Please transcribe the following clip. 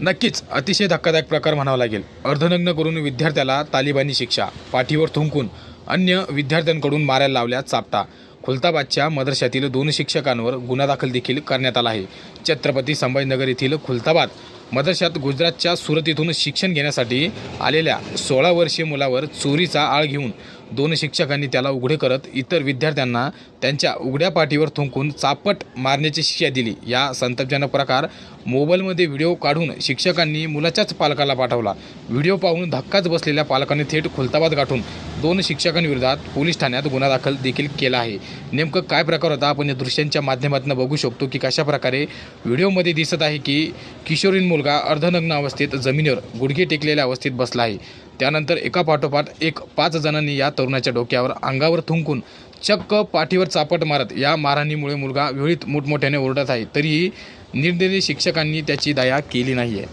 नक्कीच अतिशय धक्कादायक प्रकार म्हणावा लागेल. अर्धनग्न करून विद्यार्थ्याला तालिबानी शिक्षा पाठीवर थुंकून अन्य विद्यार्थ्यांकडून मारायला लावल्या चापटा खुलताबादच्या मदरशातील दोन शिक्षकांवर गुन्हा दाखल देखील करण्यात आला आहे. छत्रपती संभाजीनगर येथील खुलताबाद मदरशात गुजरातच्या सुरत येथून शिक्षण घेण्यासाठी आलेल्या सोळा वर्षीय मुलावर चोरीचा आळ घेऊन दोन शिक्षकांनी त्याला उघडे करत इतर विद्यार्थ्यांना त्यांच्या उघड्या पाठीवर थुंकून चापट मारण्याची शिक्षा दिली. या संतापजनक प्रकार मोबाईलमध्ये व्हिडिओ काढून शिक्षकांनी मुलाच्याच पालकाला पाठवला. व्हिडिओ पाहून धक्काच बसलेल्या पालकांनी थेट खुलताबाद गाठून दोन शिक्षकांविरोधात पोलीस ठाण्यात गुन्हा दाखल देखील केला आहे. नेमकं काय प्रकार होता? आपण या दृश्यांच्या माध्यमातून बघू शकतो की कशा प्रकारे व्हिडिओमध्ये दिसत आहे की किशोरीन मुलगा अर्धनग्न अवस्थेत जमिनीवर गुडघे टेकलेल्या अवस्थेत बसला आहे. त्यानंतर एका पाठोपाठ एक पाच जणांनी या तरुणाच्या डोक्यावर अंगावर थुंकून चक्क पाठीवर चापट मारत या मारहाणीमुळे मुलगा वेळीत मोठमोठ्याने ओरडत आहे. तरीही निर्दयी शिक्षकांनी त्याची दया केली नाही आहे